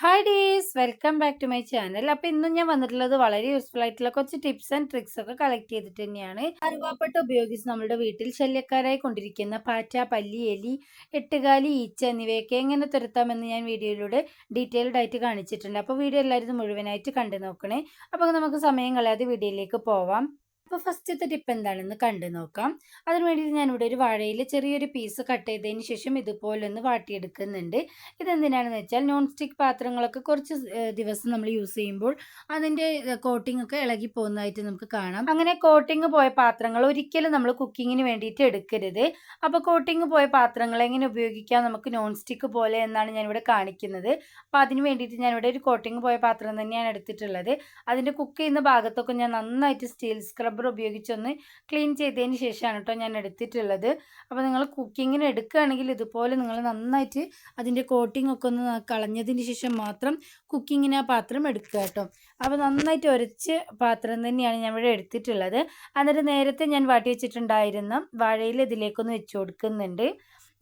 Hi dears. Welcome back to my channel. അപ്പോൾ ഇന്നും ഞാൻ വന്നിട്ടുള്ളത് വളരെ യൂസ്ഫുൾ ആയിട്ടുള്ള കുറച്ച് ടിപ്സ് ആൻഡ് ട്രിക്സ് ഒക്കെ കളക്ട് ചെയ്തിട്ട് തന്നെയാണ്. കറുവാപ്പട്ട ഉപയോഗിച്ച് നമ്മുടെ വീട്ടിൽ ശല്യക്കാരായി കൊണ്ടിരിക്കുന്ന പാറ്റ പല്ലി എലി എട്ടുകാലി ഈച്ച എന്നിവയൊക്കെ എങ്ങനെ തുരത്താമെന്ന് ഞാൻ വീഡിയോയിലൂടെ ഡീറ്റെയിൽഡ് ആയിട്ട് കാണിച്ചിട്ടുണ്ട്. അപ്പോൾ വീഡിയോ എല്ലാവരും മുഴുവനായിട്ട് കണ്ടു നോക്കണേ. അപ്പോൾ നമുക്ക് സമയം കളയാതെ വീഡിയോയിലേക്ക് പോവാം. അപ്പോൾ ഫസ്റ്റത്തെ ടിപ്പ് എന്താണെന്ന് കണ്ടു നോക്കാം. അതിന് വേണ്ടിയിട്ട് ഇവിടെ ഒരു വാഴയിൽ ചെറിയൊരു പീസ് കട്ട് ചെയ്തതിന് ശേഷം ഇതുപോലെ ഒന്ന് വാട്ടിയെടുക്കുന്നുണ്ട്. ഇതെന്തിനാണെന്ന് വെച്ചാൽ നോൺ സ്റ്റിക്ക് പാത്രങ്ങളൊക്കെ കുറച്ച് ദിവസം നമ്മൾ യൂസ് ചെയ്യുമ്പോൾ അതിന്റെ കോട്ടിംഗ് ഒക്കെ ഇളകി പോകുന്നതായിട്ട് നമുക്ക് കാണാം. അങ്ങനെ കോട്ടിംഗ് പോയ പാത്രങ്ങൾ ഒരിക്കലും നമ്മൾ കുക്കിങ്ങിന് വേണ്ടിയിട്ട് എടുക്കരുത്. അപ്പോൾ കോട്ടിംഗ് പോയ പാത്രങ്ങൾ എങ്ങനെ ഉപയോഗിക്കാം നമുക്ക് നോൺ സ്റ്റിക്ക് പോലെ എന്നാണ് ഞാനിവിടെ കാണിക്കുന്നത്. അപ്പോൾ അതിന് വേണ്ടിയിട്ട് ഞാനിവിടെ ഒരു കോട്ടിംഗ് പോയ പാത്രം തന്നെയാണ് എടുത്തിട്ടുള്ളത്. അതിന്റെ കുക്ക് ചെയ്യുന്ന ഭാഗത്തൊക്കെ ഞാൻ നന്നായിട്ട് സ്റ്റീൽ സ്ക്രബ് സ്ക്രബ്ബർ ഉപയോഗിച്ചൊന്ന് ക്ലീൻ ചെയ്തതിന് ശേഷമാണ് കേട്ടോ ഞാൻ എടുത്തിട്ടുള്ളത്. അപ്പോൾ നിങ്ങൾ കുക്കിങ്ങിന് എടുക്കുകയാണെങ്കിൽ ഇതുപോലെ നിങ്ങൾ നന്നായിട്ട് അതിന്റെ കോട്ടിംഗ് ഒക്കെ ഒന്ന് കളഞ്ഞതിന് ശേഷം മാത്രം കുക്കിങ്ങിന് ആ പാത്രം എടുക്കുക കേട്ടോ അപ്പോൾ നന്നായിട്ട് ഒരച്ച് പാത്രം തന്നെയാണ് ഞാൻ ഇവിടെ എടുത്തിട്ടുള്ളത്. എന്നിട്ട് നേരത്തെ ഞാൻ വാട്ടി വെച്ചിട്ടുണ്ടായിരുന്ന വാഴയിൽ ഇതിലേക്കൊന്ന് വെച്ച് കൊടുക്കുന്നുണ്ട്.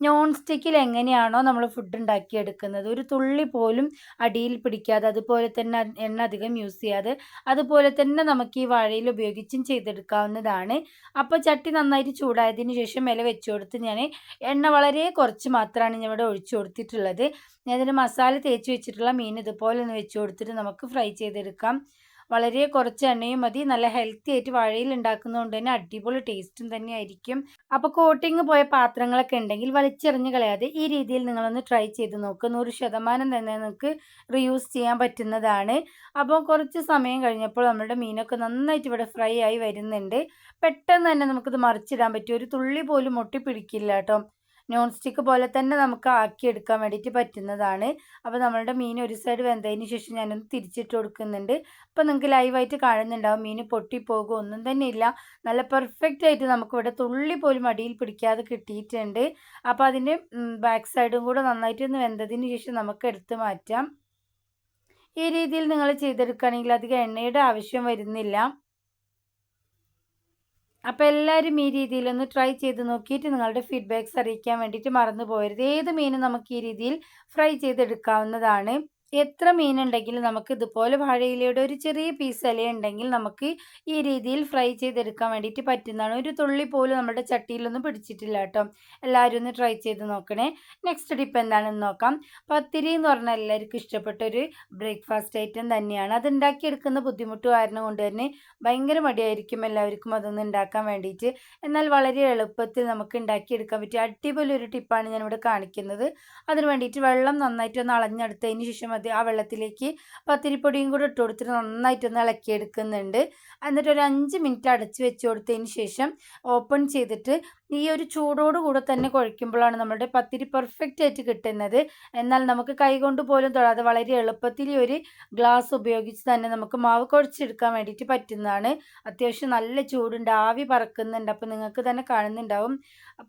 നോൺ സ്റ്റിക്കിൽ എങ്ങനെയാണോ നമ്മൾ ഫുഡ് ഉണ്ടാക്കിയെടുക്കുന്നത്. ഒരു തുള്ളി പോലും അടിയിൽ പിടിക്കാതെ അതുപോലെ തന്നെ എണ്ണ അധികം യൂസ് ചെയ്യാതെ അതുപോലെ തന്നെ നമുക്ക് ഈ വാഴയിൽ ഉപയോഗിച്ചും ചെയ്തെടുക്കാവുന്നതാണ്. അപ്പോൾ ചട്ടി നന്നായിട്ട് ചൂടായതിന് ശേഷം ഇല വെച്ചു കൊടുത്ത് ഞാൻ എണ്ണ വളരെ കുറച്ച് മാത്രമാണ് ഞാൻ ഇവിടെ ഒഴിച്ചു കൊടുത്തിട്ടുള്ളത്. ഞാൻ മസാല തേച്ച് വെച്ചിട്ടുള്ള മീൻ ഇതുപോലെ ഒന്ന് വെച്ച് കൊടുത്തിട്ട് നമുക്ക് ഫ്രൈ ചെയ്തെടുക്കാം. വളരെ കുറച്ച് എണ്ണയും മതി. നല്ല ഹെൽത്തി ആയിട്ട് വാഴയിൽ ഉണ്ടാക്കുന്നതുകൊണ്ട് തന്നെ അടിപൊളി ടേസ്റ്റും തന്നെ ആയിരിക്കും. അപ്പോൾ കോട്ടിങ് പോയ പാത്രങ്ങളൊക്കെ ഉണ്ടെങ്കിൽ വലിച്ചെറിഞ്ഞ് കളയാതെ ഈ രീതിയിൽ നിങ്ങളൊന്ന് ട്രൈ ചെയ്ത് നോക്ക്. നൂറ് ശതമാനം തന്നെ നിങ്ങൾക്ക് റീയൂസ് ചെയ്യാൻ പറ്റുന്നതാണ്. അപ്പോൾ കുറച്ച് സമയം കഴിഞ്ഞപ്പോൾ നമ്മുടെ മീനൊക്കെ നന്നായിട്ട് ഇവിടെ ഫ്രൈ ആയി വരുന്നുണ്ട്. പെട്ടെന്ന് തന്നെ നമുക്കിത് മറിച്ചിടാൻ പറ്റും. ഒരു തുള്ളി പോലും ഒട്ടിപ്പിടിക്കില്ല കേട്ടോ. നോൺ സ്റ്റിക്ക് പോലെ തന്നെ നമുക്ക് ആക്കിയെടുക്കാൻ വേണ്ടിയിട്ട് പറ്റുന്നതാണ്. അപ്പോൾ നമ്മളുടെ മീൻ ഒരു സൈഡ് വെന്തതിന് ശേഷം ഞാനൊന്ന് തിരിച്ചിട്ട് കൊടുക്കുന്നുണ്ട്. അപ്പോൾ നിങ്ങൾക്ക് ലൈവായിട്ട് കാണുന്നുണ്ടാവും. മീൻ പൊട്ടിപ്പോകും ഒന്നും തന്നെ ഇല്ല. നല്ല പെർഫെക്റ്റ് ആയിട്ട് നമുക്കിവിടെ തുള്ളി പോലും അടിയിൽ പിടിക്കാതെ കിട്ടിയിട്ടുണ്ട്. അപ്പോൾ അതിന്റെ ബാക്ക് സൈഡും കൂടെ നന്നായിട്ടൊന്ന് വെന്തതിന് ശേഷം നമുക്ക് എടുത്ത് മാറ്റാം. ഈ രീതിയിൽ നിങ്ങൾ ചെയ്തെടുക്കുകയാണെങ്കിൽ അധികം എണ്ണയുടെ ആവശ്യം വരുന്നില്ല. അപ്പോൾ എല്ലാവരും ഈ രീതിയിലൊന്ന് ട്രൈ ചെയ്ത് നോക്കിയിട്ട് നിങ്ങളുടെ ഫീഡ്ബാക്ക്സ് അറിയിക്കാൻ വേണ്ടിയിട്ട് മറന്നു പോകരുത് ഏത് മീനും നമുക്ക് ഈ രീതിയിൽ ഫ്രൈ ചെയ്തെടുക്കാവുന്നതാണ്? എത്ര മീനുണ്ടെങ്കിലും നമുക്ക് ഇതുപോലെ വാഴയിലയുടെ ഒരു ചെറിയ പീസ് ഇല ഉണ്ടെങ്കിൽ നമുക്ക് ഈ രീതിയിൽ ഫ്രൈ ചെയ്തെടുക്കാൻ വേണ്ടിയിട്ട് പറ്റുന്നതാണ്. ഒരു തുള്ളി പോലും നമ്മുടെ ചട്ടിയിലൊന്നും പിടിച്ചിട്ടില്ല കേട്ടോ. എല്ലാവരും ഒന്ന് ട്രൈ ചെയ്ത് നോക്കണേ. നെക്സ്റ്റ് ടിപ്പ് എന്താണെന്ന് നോക്കാം. പത്തിരി എന്ന് പറഞ്ഞാൽ എല്ലാവർക്കും ഇഷ്ടപ്പെട്ട ഒരു ബ്രേക്ക്ഫാസ്റ്റ് ഐറ്റം തന്നെയാണ്. അത് ഉണ്ടാക്കിയെടുക്കുന്ന ബുദ്ധിമുട്ട് കാരണം കൊണ്ട് തന്നെ ഭയങ്കര മടിയായിരിക്കും എല്ലാവർക്കും അതൊന്ന് ഉണ്ടാക്കാൻ വേണ്ടിയിട്ട്. എന്നാൽ വളരെ എളുപ്പത്തിൽ നമുക്ക് ഉണ്ടാക്കിയെടുക്കാൻ പറ്റിയ അടിപൊളി ഒരു ടിപ്പാണ് ഞാനിവിടെ കാണിക്കുന്നത്. അതിന് വേണ്ടിയിട്ട് വെള്ളം നന്നായിട്ട് ഒന്ന് അളഞ്ഞെടുത്തതിന് ശേഷം അത് ആ വെള്ളത്തിലേക്ക് പത്തിരിപ്പൊടിയും കൂടെ ഇട്ട് കൊടുത്തിട്ട് നന്നായിട്ടൊന്ന് ഇളക്കിയെടുക്കുന്നുണ്ട്. എന്നിട്ട് ഒരു അഞ്ച് മിനിറ്റ് അടച്ച് വെച്ച് കൊടുത്തതിന് ശേഷം ഓപ്പൺ ചെയ്തിട്ട് ഈ ഒരു ചൂടോട് കൂടെ തന്നെ കുഴയ്ക്കുമ്പോഴാണ് നമ്മുടെ പത്തിരി പെർഫെക്റ്റ് ആയിട്ട് കിട്ടുന്നത്. എന്നാൽ നമുക്ക് കൈകൊണ്ട് പോലും തൊടാതെ വളരെ എളുപ്പത്തിൽ ഒരു ഗ്ലാസ് ഉപയോഗിച്ച് തന്നെ നമുക്ക് മാവ് കുഴച്ചെടുക്കാൻ വേണ്ടിയിട്ട് പറ്റുന്നതാണ്. അത്യാവശ്യം നല്ല ചൂടുണ്ട്. ആവി പറക്കുന്നുണ്ട്. അപ്പോൾ നിങ്ങൾക്ക് തന്നെ കാണുന്നുണ്ടാവും.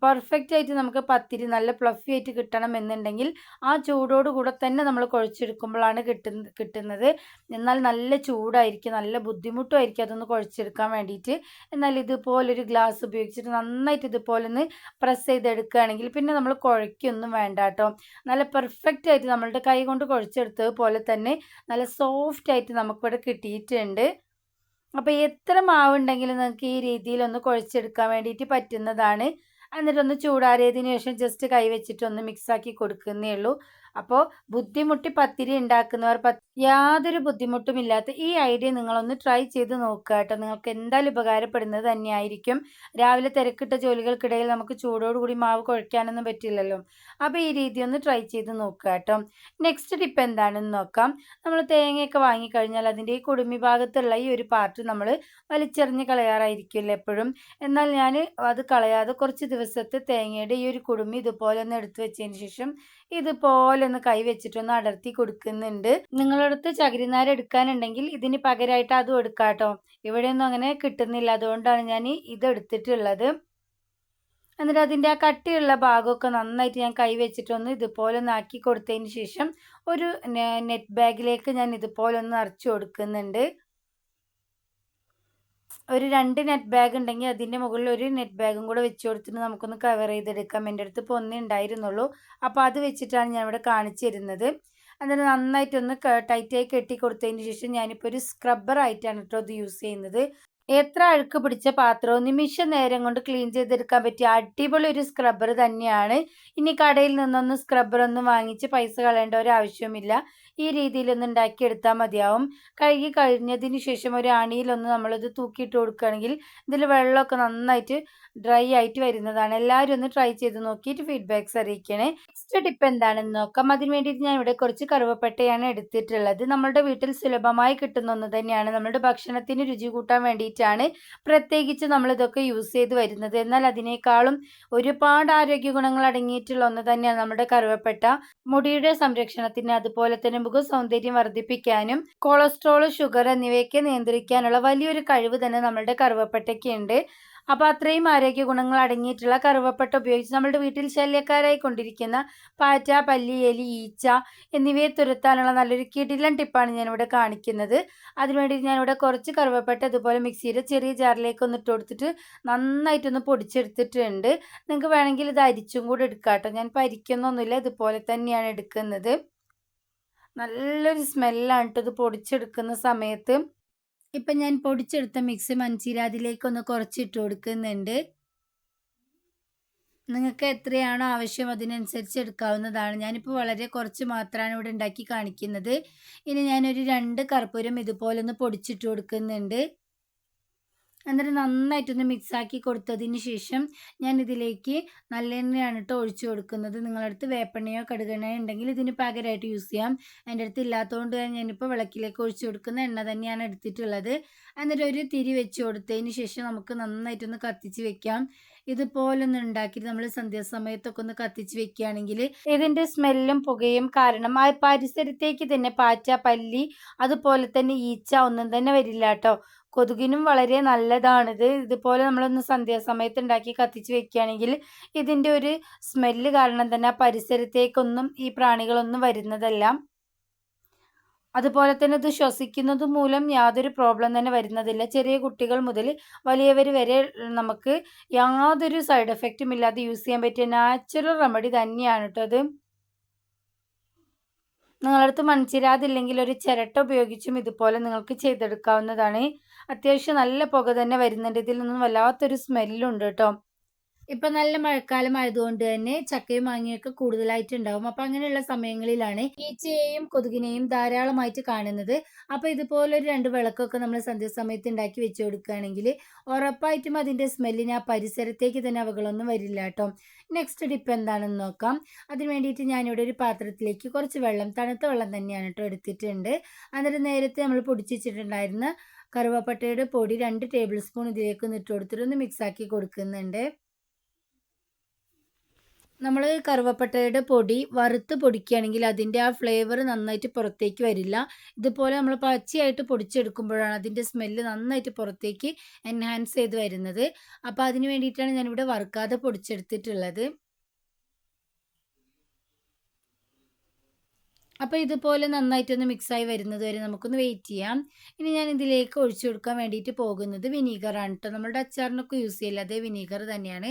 പെർഫെക്റ്റ് ആയിട്ട് നമുക്ക് പത്തിരി നല്ല പ്ലഫി ആയിട്ട് കിട്ടണം എന്നുണ്ടെങ്കിൽ ആ ചൂടോട് കൂടെ തന്നെ നമ്മൾ കുഴച്ചെടുക്കുമ്പോഴാണ് കിട്ടുന്ന കിട്ടുന്നത്. എന്നാൽ നല്ല ചൂടായിരിക്കും നല്ല ബുദ്ധിമുട്ടുമായിരിക്കും അതൊന്ന് കുഴച്ചെടുക്കാൻ വേണ്ടിയിട്ട്. എന്നാൽ ഇതുപോലൊരു ഗ്ലാസ് ഉപയോഗിച്ചിട്ട് നന്നായിട്ട് ഇതുപോലെ ഒന്ന് പ്രസ് ചെയ്തെടുക്കുകയാണെങ്കിൽ പിന്നെ നമ്മൾ കുഴയ്ക്കൊന്നും വേണ്ട കേട്ടോ. നല്ല പെർഫെക്റ്റ് ആയിട്ട് നമ്മളുടെ കൈ കൊണ്ട് കുഴച്ചെടുത്തത് പോലെ തന്നെ നല്ല സോഫ്റ്റ് ആയിട്ട് നമുക്കിവിടെ കിട്ടിയിട്ടുണ്ട്. അപ്പോൾ എത്ര മാവുണ്ടെങ്കിലും നിങ്ങൾക്ക് ഈ രീതിയിൽ ഒന്ന് കുഴച്ചെടുക്കാൻ വേണ്ടിയിട്ട് പറ്റുന്നതാണ്. എന്നിട്ടൊന്ന് ചൂടാറിയതിന് ശേഷം ജസ്റ്റ് കൈ വെച്ചിട്ടൊന്ന് മിക്സാക്കി കൊടുക്കുന്നേ ഉള്ളൂ. അപ്പോൾ ബുദ്ധിമുട്ടി പത്തിരി ഉണ്ടാക്കുന്നവർ യാതൊരു ബുദ്ധിമുട്ടുമില്ലാത്ത ഈ ഐഡിയ നിങ്ങളൊന്ന് ട്രൈ ചെയ്ത് നോക്കുക കേട്ടോ. നിങ്ങൾക്ക് എന്തായാലും ഉപകാരപ്പെടുന്നത് തന്നെയായിരിക്കും. രാവിലെ തിരക്കിട്ട ജോലികൾക്കിടയിൽ നമുക്ക് ചൂടോടുകൂടി മാവ് കുഴയ്ക്കാനൊന്നും പറ്റില്ലല്ലോ. അപ്പോൾ ഈ രീതി ഒന്ന് ട്രൈ ചെയ്ത് നോക്കുക കേട്ടോ. നെക്സ്റ്റ് ടിപ്പ് എന്താണെന്ന് നോക്കാം. നമ്മൾ തേങ്ങയൊക്കെ വാങ്ങിക്കഴിഞ്ഞാൽ അതിന്റെ ഈ കുടുമി ഭാഗത്തുള്ള ഈ ഒരു പാർട്ട് നമ്മൾ വലിച്ചെറിഞ്ഞ് കളയാറായിരിക്കില്ല എപ്പോഴും. എന്നാൽ ഞാൻ അത് കളയാതെ കുറച്ച് ദിവസത്തെ തേങ്ങയുടെ ഈ ഒരു കുടുമി ഇതുപോലെ ഒന്ന് എടുത്തു വെച്ചതിന് ശേഷം ഇതുപോലെ ഒന്ന് കൈ വെച്ചിട്ടൊന്ന് അടർത്തി കൊടുക്കുന്നുണ്ട്. നിങ്ങളടുത്ത് ചകിരിനാര് എടുക്കാനുണ്ടെങ്കിൽ ഇതിന് പകരമായിട്ട് അതും എടുക്കാട്ടോ. കേട്ടോ ഇവിടെയൊന്നും അങ്ങനെ കിട്ടുന്നില്ല. അതുകൊണ്ടാണ് ഞാൻ ഇത് എടുത്തിട്ടുള്ളത്. എന്നിട്ട് അതിന്റെ ആ കട്ടിയുള്ള ഭാഗമൊക്കെ നന്നായിട്ട് ഞാൻ കൈ വെച്ചിട്ടൊന്ന് ഇതുപോലെ ഒന്ന് ആക്കി കൊടുത്തതിന് ശേഷം ഒരു നെറ്റ് ബാഗിലേക്ക് ഞാൻ ഇതുപോലെ ഒന്ന് നിറച്ച് കൊടുക്കുന്നുണ്ട്. ഒരു രണ്ട് നെറ്റ് ബാഗ് ഉണ്ടെങ്കിൽ അതിന്റെ മുകളിൽ ഒരു നെറ്റ് ബാഗും കൂടെ വെച്ച് കൊടുത്തിട്ട് നമുക്കൊന്ന് കവർ ചെയ്തെടുക്കാം. എന്റെ അടുത്ത് ഇപ്പോൾ ഒന്നേ ഉണ്ടായിരുന്നുള്ളൂ. അപ്പോൾ അത് വെച്ചിട്ടാണ് ഞാൻ ഇവിടെ കാണിച്ചു തരുന്നത്. എന്നിട്ട് നന്നായിട്ടൊന്ന് ടൈറ്റായി കെട്ടി കൊടുത്തതിന് ശേഷം ഞാനിപ്പോൾ ഒരു സ്ക്രബ്ബർ ആയിട്ടാണ് കേട്ടോ അത് യൂസ് ചെയ്യുന്നത്. എത്ര അഴുക്ക് പിടിച്ച പാത്രവും നിമിഷ നേരം കൊണ്ട് ക്ലീൻ ചെയ്തെടുക്കാൻ പറ്റിയ അടിപൊളി ഒരു സ്ക്രബ്ബർ തന്നെയാണ്. ഇനി കടയിൽ നിന്നൊന്നും സ്ക്രബ്ബർ ഒന്നും വാങ്ങിച്ച് പൈസ കളയേണ്ട ഒരു ആവശ്യവുമില്ല ഈ രീതിയിൽ ഒന്ന് ഉണ്ടാക്കിയെടുത്താൽ മതിയാവും. കഴുകി കഴിഞ്ഞതിന് ശേഷം ഒരു അണിയിലൊന്ന് നമ്മളിത് തൂക്കിയിട്ട് കൊടുക്കുകയാണെങ്കിൽ ഇതിൽ വെള്ളമൊക്കെ നന്നായിട്ട് ഡ്രൈ ആയിട്ട് വരുന്നതാണ്. എല്ലാവരും ഒന്ന് ട്രൈ ചെയ്ത് നോക്കിയിട്ട് ഫീഡ്ബാക്ക്സ് അറിയിക്കണേ. നെക്സ്റ്റ് ടിപ്പ് എന്താണെന്ന് നോക്കാം. അതിന് വേണ്ടിയിട്ട് ഞാൻ ഇവിടെ കുറച്ച് കറുവപ്പട്ടയാണ് എടുത്തിട്ടുള്ളത്. നമ്മളുടെ വീട്ടിൽ സുലഭമായി കിട്ടുന്ന ഒന്ന് തന്നെയാണ്. നമ്മുടെ ഭക്ഷണത്തിന് രുചി കൂട്ടാൻ വേണ്ടിയിട്ടാണ് പ്രത്യേകിച്ച് നമ്മളിതൊക്കെ യൂസ് ചെയ്ത് വരുന്നത്. എന്നാൽ അതിനേക്കാളും ഒരുപാട് ആരോഗ്യ ഗുണങ്ങൾ അടങ്ങിയിട്ടുള്ള ഒന്ന് തന്നെയാണ് നമ്മുടെ കറുവപ്പെട്ട. മുടിയുടെ സംരക്ഷണത്തിന് അതുപോലെ തന്നെ മുഖ സൗന്ദര്യം വർദ്ധിപ്പിക്കാനും കൊളസ്ട്രോൾ ഷുഗർ എന്നിവയൊക്കെ നിയന്ത്രിക്കാനുള്ള വലിയൊരു കഴിവ് തന്നെ നമ്മളുടെ കറുവപ്പട്ടയ്ക്കുണ്ട് അപ്പോൾ അത്രയും ആരോഗ്യ ഗുണങ്ങൾ അടങ്ങിയിട്ടുള്ള കറുവപ്പട്ട ഉപയോഗിച്ച് നമ്മളുടെ വീട്ടിൽ ശല്യക്കാരായി കൊണ്ടിരിക്കുന്ന പാറ്റ പല്ലി എലി ഈച്ച എന്നിവയെ തുരത്താനുള്ള നല്ലൊരു കിടിലൻ ടിപ്പാണ് ഞാനിവിടെ കാണിക്കുന്നത്. അതിനുവേണ്ടി ഞാനിവിടെ കുറച്ച് കറുവപ്പട്ട ഇതുപോലെ മിക്സിയുടെ ചെറിയ ജാറിലേക്ക് ഒന്ന് ഇട്ട് കൊടുത്തിട്ട് നന്നായിട്ടൊന്ന് പൊടിച്ചെടുത്തിട്ടുണ്ട്. നിങ്ങൾക്ക് വേണമെങ്കിൽ ഇത് അരിച്ചും കൂടെ എടുക്കാം കേട്ടോ ഞാൻ പരിക്കുന്നൊന്നുമില്ല ഇതുപോലെ തന്നെയാണ് എടുക്കുന്നത്. നല്ലൊരു സ്മെല്ലാണ് കേട്ടോ ഇത് പൊടിച്ചെടുക്കുന്ന സമയത്ത്. ഇപ്പം ഞാൻ പൊടിച്ചെടുത്ത മിക്സ് മഞ്ചീര അതിലേക്കൊന്ന് കുറച്ചിട്ട് കൊടുക്കുന്നുണ്ട്. നിങ്ങൾക്ക് എത്രയാണോ ആവശ്യം അതിനനുസരിച്ച് എടുക്കാവുന്നതാണ്. ഞാനിപ്പോൾ വളരെ കുറച്ച് മാത്രമാണ് ഇവിടെ ഉണ്ടാക്കി കാണിക്കുന്നത്. ഇനി ഞാനൊരു രണ്ട് കർപ്പൂരം ഇതുപോലെ ഒന്ന് പൊടിച്ചിട്ട് കൊടുക്കുന്നുണ്ട്. എന്നിട്ട് നന്നായിട്ടൊന്ന് മിക്സാക്കി കൊടുത്തതിന് ശേഷം ഞാൻ ഇതിലേക്ക് നല്ലെണ്ണയാണ് കേട്ടോ ഒഴിച്ചു കൊടുക്കുന്നത്. നിങ്ങളുടെ അടുത്ത് വേപ്പെണ്ണയോ കടുകെണ്ണയോ ഉണ്ടെങ്കിൽ ഇതിന് പകരമായിട്ട് യൂസ് ചെയ്യാം. എന്റെ അടുത്ത് ഇല്ലാത്തതുകൊണ്ട് ഞാനിപ്പോൾ വിളക്കിലേക്ക് ഒഴിച്ചു കൊടുക്കുന്ന എണ്ണ തന്നെയാണ് എടുത്തിട്ടുള്ളത്. എന്നിട്ട് ഒരു തിരി വെച്ച് കൊടുത്തതിന് ശേഷം നമുക്ക് നന്നായിട്ടൊന്ന് കത്തിച്ച് വെക്കാം. ഇതുപോലൊന്ന് ഉണ്ടാക്കിയിട്ട് നമ്മൾ സന്ധ്യാസമയത്തൊക്കെ ഒന്ന് കത്തിച്ച് വെക്കുകയാണെങ്കിൽ ഇതിന്റെ സ്മെല്ലും പുകയും കാരണം ആ പരിസരത്തേക്ക് തന്നെ പാറ്റ പല്ലി അതുപോലെ തന്നെ ഈച്ച ഒന്നും തന്നെ വരില്ല കേട്ടോ കൊതുകിനും വളരെ നല്ലതാണിത് ഇതുപോലെ നമ്മളൊന്ന് സന്ധ്യാസമയത്ത് ഉണ്ടാക്കി കത്തിച്ച് വെക്കുകയാണെങ്കിൽ ഇതിന്റെ ഒരു സ്മെല്ല് കാരണം തന്നെ പരിസരത്തേക്കൊന്നും ഈ പ്രാണികളൊന്നും വരുന്നതല്ല. അതുപോലെ തന്നെ ഇത് ശ്വസിക്കുന്നത് മൂലം യാതൊരു പ്രോബ്ലം തന്നെ വരുന്നതില്ല. ചെറിയ കുട്ടികൾ മുതൽ വലിയവർ വരെ നമുക്ക് യാതൊരു സൈഡ് എഫക്റ്റും ഇല്ലാതെ യൂസ് ചെയ്യാൻ പറ്റിയ നാച്ചുറൽ റെമഡി തന്നെയാണ് കേട്ടോ അത് നിങ്ങളടുത്ത് മൺചിരാതില്ലെങ്കിൽ ഒരു ചിരട്ട ഉപയോഗിച്ചും ഇതുപോലെ നിങ്ങൾക്ക് ചെയ്തെടുക്കാവുന്നതാണ്. അത്യാവശ്യം നല്ല പുക തന്നെ വരുന്നുണ്ട്. ഇതിൽ നിന്നും വല്ലാത്തൊരു സ്മെല്ലുണ്ട് കേട്ടോ. ഇപ്പം നല്ല മഴക്കാലം ആയതുകൊണ്ട് തന്നെ ചക്കയും മാങ്ങയൊക്കെ കൂടുതലായിട്ട് ഉണ്ടാവും അപ്പം അങ്ങനെയുള്ള സമയങ്ങളിലാണ് ഈച്ചയെയും കൊതുകിനെയും ധാരാളമായിട്ട് കാണുന്നത്. അപ്പോൾ ഇതുപോലെ ഒരു രണ്ട് വിളക്കൊക്കെ നമ്മൾ സന്ധ്യാസമയത്ത് ഉണ്ടാക്കി വെച്ച് കൊടുക്കുകയാണെങ്കിൽ ഉറപ്പായിട്ടും അതിന്റെ സ്മെല്ലിന് ആ പരിസരത്തേക്ക് തന്നെ അവകളൊന്നും വരില്ല കേട്ടോ. നെക്സ്റ്റ് ടിപ്പ് എന്താണെന്ന് നോക്കാം. അതിന് വേണ്ടിയിട്ട് ഞാനിവിടെ ഒരു പാത്രത്തിലേക്ക് കുറച്ച് വെള്ളം തണുത്ത വെള്ളം തന്നെയാണ് കേട്ടോ എടുത്തിട്ടുണ്ട്. അന്നേരം നേരത്തെ നമ്മൾ പൊടിച്ചിട്ടുണ്ടായിരുന്ന കറുവപ്പട്ടയുടെ പൊടി രണ്ട് ടേബിൾ സ്പൂൺ ഇതിലേക്ക് ഇട്ട് കൊടുത്തിട്ട് ഒന്ന് മിക്സാക്കി കൊടുക്കുന്നുണ്ട്. നമ്മൾ കറുവപ്പട്ടയുടെ പൊടി വറുത്ത് പൊടിക്കുകയാണെങ്കിൽ അതിന്റെ ആ ഫ്ലേവർ നന്നായിട്ട് പുറത്തേക്ക് വരില്ല. ഇതുപോലെ നമ്മൾ പച്ചയായിട്ട് പൊടിച്ചെടുക്കുമ്പോഴാണ് അതിന്റെ സ്മെല്ല് നന്നായിട്ട് പുറത്തേക്ക് എൻഹാൻസ് ചെയ്ത് വരുന്നത്. അപ്പോൾ അതിന് വേണ്ടിയിട്ടാണ് ഞാനിവിടെ വറുക്കാതെ പൊടിച്ചെടുത്തിട്ടുള്ളത്. അപ്പോൾ ഇതുപോലെ നന്നായിട്ടൊന്ന് മിക്സായി വരുന്നത് വരെ നമുക്കൊന്ന് വെയിറ്റ് ചെയ്യാം. ഇനി ഞാൻ ഇതിലേക്ക് ഒഴിച്ചു കൊടുക്കാൻ വേണ്ടിയിട്ട് പോകുന്നത് വിനീഗറാണ് കേട്ടോ നമ്മുടെ അച്ചാറിനൊക്കെ യൂസ് ചെയ്യില്ല അതേ വിനീഗർ തന്നെയാണ്.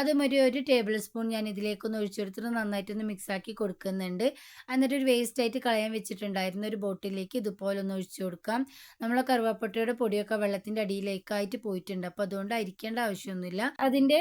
അതും ഒരു ഒരു ടേബിൾ സ്പൂൺ ഞാൻ ഇതിലേക്കൊന്ന് ഒഴിച്ചു കൊടുത്തിട്ട് നന്നായിട്ടൊന്ന് മിക്സാക്കി കൊടുക്കുന്നുണ്ട്. എന്നിട്ട് ഒരു വേസ്റ്റ് ആയിട്ട് കളയാൻ വെച്ചിട്ടുണ്ടായിരുന്ന ഒരു ബോട്ടിലേക്ക് ഇതുപോലെ ഒന്ന് ഒഴിച്ചു കൊടുക്കാം. നമ്മളെ കറുവാപ്പട്ടയുടെ പൊടിയൊക്കെ വെള്ളത്തിന്റെ അടിയിലേക്കായിട്ട് പോയിട്ടുണ്ട്. അപ്പോൾ അതുകൊണ്ട് അരിക്കേണ്ട ആവശ്യമൊന്നുമില്ല. അതിന്റെ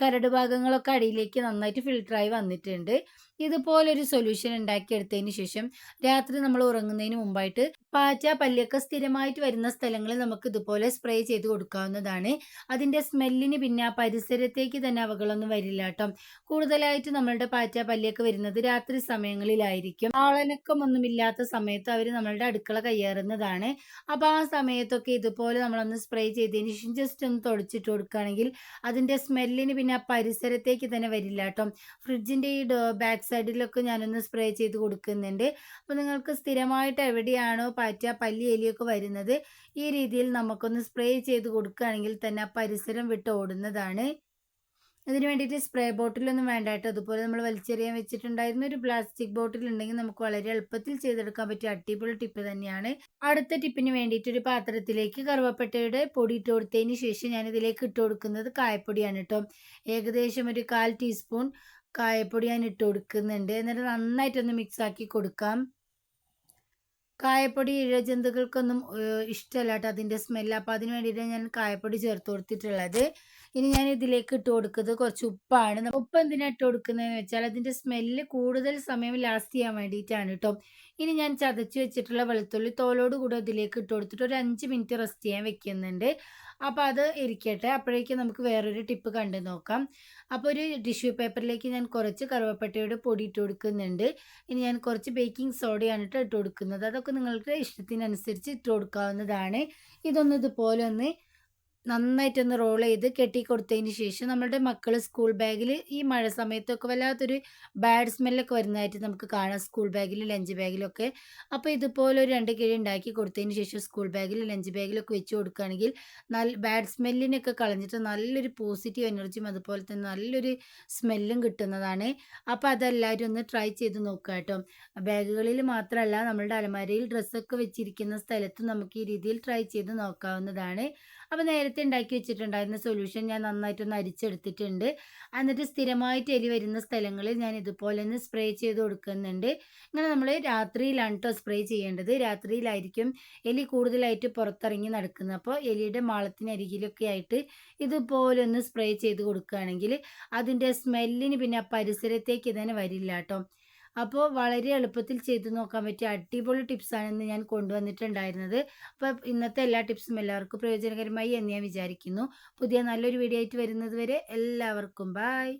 കരട് ഭാഗങ്ങളൊക്കെ അടിയിലേക്ക് നന്നായിട്ട് ഫിൽട്ടറായി വന്നിട്ടുണ്ട്. ഇതുപോലൊരു സൊല്യൂഷൻ ഉണ്ടാക്കിയെടുത്തതിന് ശേഷം രാത്രി നമ്മൾ ഉറങ്ങുന്നതിന് മുമ്പായിട്ട് പാച്ച പല്ലൊക്കെ സ്ഥിരമായിട്ട് വരുന്ന സ്ഥലങ്ങളിൽ നമുക്ക് ഇതുപോലെ സ്പ്രേ ചെയ്ത് കൊടുക്കാവുന്നതാണ്. അതിന്റെ സ്മെല്ലിന് പിന്നെ ആ പരിസരത്തേക്ക് തന്നെ അവകളൊന്നും വരില്ല കേട്ടോ. കൂടുതലായിട്ട് നമ്മളുടെ പാച്ച പല്ലൊക്കെ വരുന്നത് രാത്രി സമയങ്ങളിലായിരിക്കും. ആളനക്കമൊന്നുമില്ലാത്ത സമയത്ത് അവർ നമ്മളുടെ അടുക്കള കയ്യേറുന്നതാണ്. അപ്പോൾ ആ സമയത്തൊക്കെ ഇതുപോലെ നമ്മളൊന്ന് സ്പ്രേ ചെയ്തതിന് ശേഷം ജസ്റ്റ് ഒന്ന് തുടച്ചിട്ട് കൊടുക്കുകയാണെങ്കിൽ അതിന്റെ സ്മെല്ലിന് പിന്നെ ആ പരിസരത്തേക്ക് തന്നെ വരില്ല കേട്ടോ. ഫ്രിഡ്ജിന്റെ ഈ ബാക്ക് സൈഡിലൊക്കെ ഞാനൊന്ന് സ്പ്രേ ചെയ്ത് കൊടുക്കുന്നുണ്ട്. അപ്പോൾ നിങ്ങൾക്ക് സ്ഥിരമായിട്ട് എവിടെയാണോ പാറ്റ പല്ലി എലിയൊക്കെ വരുന്നത് ഈ രീതിയിൽ നമുക്കൊന്ന് സ്പ്രേ ചെയ്ത് കൊടുക്കുകയാണെങ്കിൽ തന്നെ ആ പരിസരം വിട്ട് ഓടുന്നതാണ്. അതിന് വേണ്ടിയിട്ട് സ്പ്രേ ബോട്ടിലൊന്നും വേണ്ട കേട്ടോ. അതുപോലെ നമ്മൾ വലിച്ചെറിയാൻ വെച്ചിട്ടുണ്ടായിരുന്ന ഒരു പ്ലാസ്റ്റിക് ബോട്ടിൽ ഉണ്ടെങ്കിൽ നമുക്ക് വളരെ എളുപ്പത്തിൽ ചെയ്തെടുക്കാൻ പറ്റിയ അടിപൊളി ടിപ്പ് തന്നെയാണ്. അടുത്ത ടിപ്പിന് വേണ്ടിയിട്ട് ഒരു പാത്രത്തിലേക്ക് കറുവപ്പട്ടയുടെ പൊടി ഇട്ട് കൊടുത്തതിന് ശേഷം ഞാൻ ഇതിലേക്ക് ഇട്ട് കൊടുക്കുന്നത് കായപ്പൊടിയാണ് കേട്ടോ. ഏകദേശം ഒരു കാൽ ടീസ്പൂൺ കായപ്പൊടി ഞാൻ ഇട്ട് കൊടുക്കുന്നുണ്ട്. എന്നിട്ട് നന്നായിട്ടൊന്ന് മിക്സ് ആക്കി കൊടുക്കാം. കായപ്പൊടി ഇഴജന്തുക്കൾക്കൊന്നും ഇഷ്ടമല്ല കേട്ടോ അതിന്റെ സ്മെല്ല് അപ്പോൾ അതിന് വേണ്ടിയിട്ട് ഞാൻ കായപ്പൊടി ചേർത്ത് കൊടുത്തിട്ടുള്ളത്. ഇനി ഞാൻ ഇതിലേക്ക് ഇട്ട് കൊടുക്കുന്നത് കുറച്ച് ഉപ്പാണ്. ഉപ്പ് എന്തിനാണ് ഇട്ട് കൊടുക്കുന്നതെന്ന് വെച്ചാൽ അതിന്റെ സ്മെല്ല് കൂടുതൽ സമയം ലാസ്റ്റ് ചെയ്യാൻ വേണ്ടിയിട്ടാണ് കേട്ടോ. ഇനി ഞാൻ ചതച്ച് വെച്ചിട്ടുള്ള വെളുത്തുള്ളി തോലോട് കൂടെ ഇതിലേക്ക് ഇട്ട് കൊടുത്തിട്ട് ഒരു അഞ്ച് മിനിറ്റ് റെസ്റ്റ് ചെയ്യാൻ വെക്കുന്നുണ്ട്. അപ്പോൾ അത് ഇരിക്കട്ടെ. അപ്പോഴേക്കും നമുക്ക് വേറൊരു ടിപ്പ് കണ്ടു നോക്കാം. അപ്പോൾ ഒരു ടിഷ്യൂ പേപ്പറിലേക്ക് ഞാൻ കുറച്ച് കറുവപ്പട്ടയുടെ പൊടി ഇട്ട് കൊടുക്കുന്നുണ്ട്. ഇനി ഞാൻ കുറച്ച് ബേക്കിംഗ് സോഡയാണ് ഇട്ട് ഇട്ട് കൊടുക്കുന്നത്. അതൊക്കെ നിങ്ങൾക്ക് ഇഷ്ടത്തിനനുസരിച്ച് ഇട്ട് കൊടുക്കാവുന്നതാണ്. ഇതൊന്ന് ഇതുപോലെ ഒന്ന് നന്നായിട്ടൊന്ന് റോൾ ചെയ്ത് കെട്ടി കൊടുത്തതിന് ശേഷം നമ്മളുടെ മക്കൾ സ്കൂൾ ബാഗിൽ ഈ മഴ സമയത്തൊക്കെ വല്ലാത്തൊരു ബാഡ് സ്മെല്ലൊക്കെ വരുന്നതായിട്ട് നമുക്ക് കാണാം സ്കൂൾ ബാഗിൽ ലഞ്ച് ബാഗിലൊക്കെ അപ്പോൾ ഇതുപോലെ ഒരു രണ്ട് കിഴി ഉണ്ടാക്കി കൊടുത്തതിന് ശേഷം സ്കൂൾ ബാഗിൽ ലഞ്ച് ബാഗിലൊക്കെ വെച്ച് കൊടുക്കുകയാണെങ്കിൽ നല്ല ബാഡ് സ്മെല്ലിനൊക്കെ കളഞ്ഞിട്ട് നല്ലൊരു പോസിറ്റീവ് എനർജിയും അതുപോലെ തന്നെ നല്ലൊരു സ്മെല്ലും കിട്ടുന്നതാണ്. അപ്പോൾ അതെല്ലാവരും ഒന്ന് ട്രൈ ചെയ്ത് നോക്കുക കേട്ടോ. ബാഗുകളിൽ മാത്രമല്ല നമ്മളുടെ അലമാരയിൽ ഡ്രസ്സൊക്കെ വെച്ചിരിക്കുന്ന സ്ഥലത്ത് നമുക്ക് ഈ രീതിയിൽ ട്രൈ ചെയ്ത് നോക്കാവുന്നതാണ്. അപ്പോൾ നേരത്തെ ഉണ്ടാക്കി വെച്ചിട്ടുണ്ടായിരുന്ന സൊല്യൂഷൻ ഞാൻ നന്നായിട്ടൊന്ന് അരിച്ചെടുത്തിട്ടുണ്ട്. എന്നിട്ട് സ്ഥിരമായിട്ട് എലി വരുന്ന സ്ഥലങ്ങളിൽ ഞാൻ ഇതുപോലെ ഒന്ന് സ്പ്രേ ചെയ്ത് കൊടുക്കുന്നുണ്ട്. ഇങ്ങനെ നമ്മൾ രാത്രിയിലാണ് കേട്ടോ സ്പ്രേ ചെയ്യേണ്ടത്. രാത്രിയിലായിരിക്കും എലി കൂടുതലായിട്ട് പുറത്തിറങ്ങി നടക്കുന്നത്. അപ്പോൾ എലിയുടെ മാളത്തിനരികിലൊക്കെ ആയിട്ട് ഇതുപോലെ ഒന്ന് സ്പ്രേ ചെയ്ത് കൊടുക്കുകയാണെങ്കിൽ അതിന്റെ സ്മെല്ലിന് പിന്നെ ആ പരിസരത്തേക്ക് തന്നെ വരില്ല കേട്ടോ അപ്പോൾ വളരെ എളുപ്പത്തിൽ ചെയ്തു നോക്കാൻ പറ്റിയ അടിപൊളി ടിപ്സാണ് ഇന്ന് ഞാൻ കൊണ്ടുവന്നിട്ടുണ്ടായിരുന്നത്. അപ്പോൾ ഇന്നത്തെ എല്ലാ ടിപ്സും എല്ലാവർക്കും പ്രയോജനകരമായി എന്ന് ഞാൻ വിചാരിക്കുന്നു. പുതിയ നല്ലൊരു വീഡിയോ ആയിട്ട് വരുന്നത് വരെ എല്ലാവർക്കും ബായ്